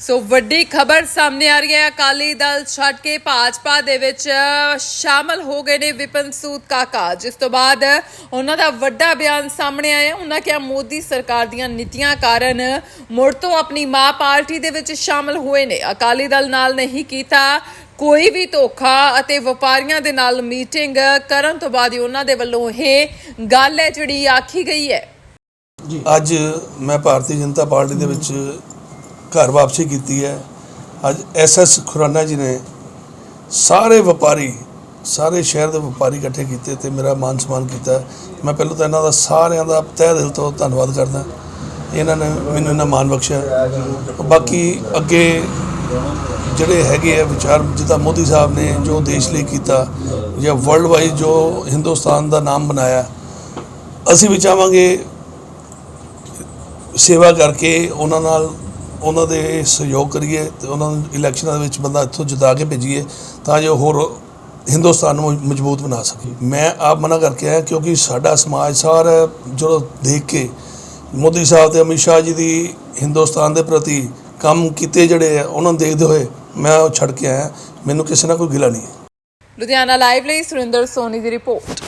ਸੋ ਵੱਡੀ ਖਬਰ ਸਾਹਮਣੇ ਆ ਰਹੀ ਹੈ। ਅਕਾਲੀ ਦਲ ਛੱਡ ਕੇ ਭਾਜਪਾ ਦੇ ਵਿੱਚ ਸ਼ਾਮਲ ਹੋ ਗਏ ਨੇ ਵਿਪਨ ਸੂਦ ਕਾਕਾ। ਜਿਸ ਤੋਂ ਬਾਅਦ ਉਹਨਾਂ ਦਾ ਵੱਡਾ ਬਿਆਨ ਸਾਹਮਣੇ ਆਇਆ। ਉਹਨਾਂ ਕਿਹਾ, ਮੋਦੀ ਸਰਕਾਰ ਦੀਆਂ ਨੀਤੀਆਂ ਕਾਰਨ ਮੁੜ ਤੋਂ ਆਪਣੀ ਮਾਂ ਪਾਰਟੀ ਦੇ ਵਿੱਚ ਸ਼ਾਮਲ ਹੋਏ ਨੇ। ਅਕਾਲੀ ਦਲ ਨਾਲ ਨਹੀਂ ਕੀਤਾ ਕੋਈ ਵੀ ਧੋਖਾ ਅਤੇ ਵਪਾਰੀਆਂ ਦੇ ਨਾਲ ਮੀਟਿੰਗ ਕਰਨ ਤੋਂ ਬਾਅਦ ਉਹਨਾਂ ਦੇ ਵੱਲੋਂ ਇਹ ਗੱਲ ਹੈ ਜਿਹੜੀ ਆਖੀ ਗਈ ਹੈ। ਅੱਜ ਮੈਂ ਭਾਰਤੀ ਜਨਤਾ ਪਾਰਟੀ ਦੇ ਵਿੱਚ ਘਰ ਵਾਪਸੀ ਕੀਤੀ ਹੈ। ਅੱਜ ਐਸਐਸ ਖੁਰਾਨਾ ਜੀ ਨੇ ਸਾਰੇ ਵਪਾਰੀ, ਸਾਰੇ ਸ਼ਹਿਰ ਦੇ ਵਪਾਰੀ ਇਕੱਠੇ ਕੀਤੇ ਤੇ ਮੇਰਾ ਮਾਨ ਸਨਮਾਨ ਕੀਤਾ ਮੈਂ ਪਹਿਲਾਂ ਤਾਂ ਇਹਨਾਂ ਦਾ ਸਾਰਿਆਂ ਦਾ ਤਹਿ ਦਿਲ ਤੋਂ ਧੰਨਵਾਦ ਕਰਦਾ ਇਹਨਾਂ ਨੇ ਮੈਨੂੰ ਇਹਨਾਂ ਮਾਣ ਬਖਸ਼ਿਆ। ਬਾਕੀ ਅੱਗੇ ਜਿਹੜੇ ਹੈਗੇ ਆ ਵਿਚਾਰ ਜਿੱਦਾਂ ਮੋਦੀ ਸਾਹਿਬ ਨੇ ਜੋ ਦੇਸ਼ ਲਈ ਕੀਤਾ ਜਾਂ ਵਰਲਡ ਵਾਈਜ਼ ਜੋ ਹਿੰਦੁਸਤਾਨ ਦਾ ਨਾਮ ਬਣਾਇਆ, ਅਸੀਂ ਵੀ ਚਾਹਾਂਗੇ ਸੇਵਾ ਕਰਕੇ ਉਹਨਾਂ ਨਾਲ ਉਹਨਾਂ ਦੇ ਸਹਿਯੋਗ ਕਰੀਏ ਤੇ ਉਹਨਾਂ ਨੂੰ ਇਲੈਕਸ਼ਨਾਂ ਦੇ ਵਿੱਚ ਬੰਦਾ ਇੱਥੋਂ ਜਿਤਾ ਕੇ ਭੇਜੀਏ ਤਾਂ ਜੋ ਹੋਰ ਹਿੰਦੁਸਤਾਨ ਨੂੰ ਮਜ਼ਬੂਤ ਬਣਾ ਸਕੇ। ਮੈਂ ਆਪ ਮਨਾ ਕਰਕੇ ਆਇਆ ਕਿਉਂਕਿ ਸਾਡਾ ਸਮਾਜ ਸਾਰਾ ਜਦੋਂ ਦੇਖ ਕੇ ਮੋਦੀ ਸਾਹਿਬ ਤੇ ਅਮਿਤ ਸ਼ਾਹ ਜੀ ਦੀ ਹਿੰਦੁਸਤਾਨ ਦੇ ਪ੍ਰਤੀ ਕੰਮ ਕੀਤੇ ਜਿਹੜੇ ਆ, ਉਹਨਾਂ ਨੂੰ ਦੇਖਦੇ ਹੋਏ ਮੈਂ ਉਹ ਛੱਡ ਕੇ ਆਇਆ। ਮੈਨੂੰ ਕਿਸੇ ਨਾਲ ਕੋਈ ਗਿਲਾ ਨਹੀਂ ਹੈ। ਲੁਧਿਆਣਾ ਲਾਈਵ ਲਈ ਸੁਰਿੰਦਰ ਸੋਨੀ ਦੀ ਰਿਪੋਰਟ।